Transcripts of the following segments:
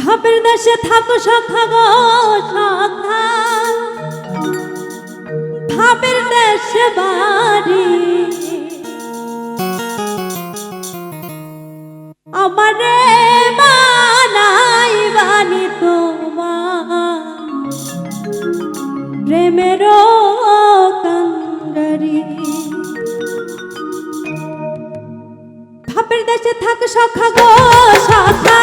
ভাবের দেশে থাকো সখা গো সখা ভাবের দেশে বাড়ি। আমারে বানাই বানি তোমার। প্রেমেরও কাঙ্গারি। ভাবের দেশে থাক সখা গো সখা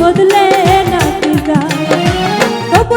বদলে না যাও। তবু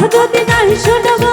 কথা যদি নাই শুনব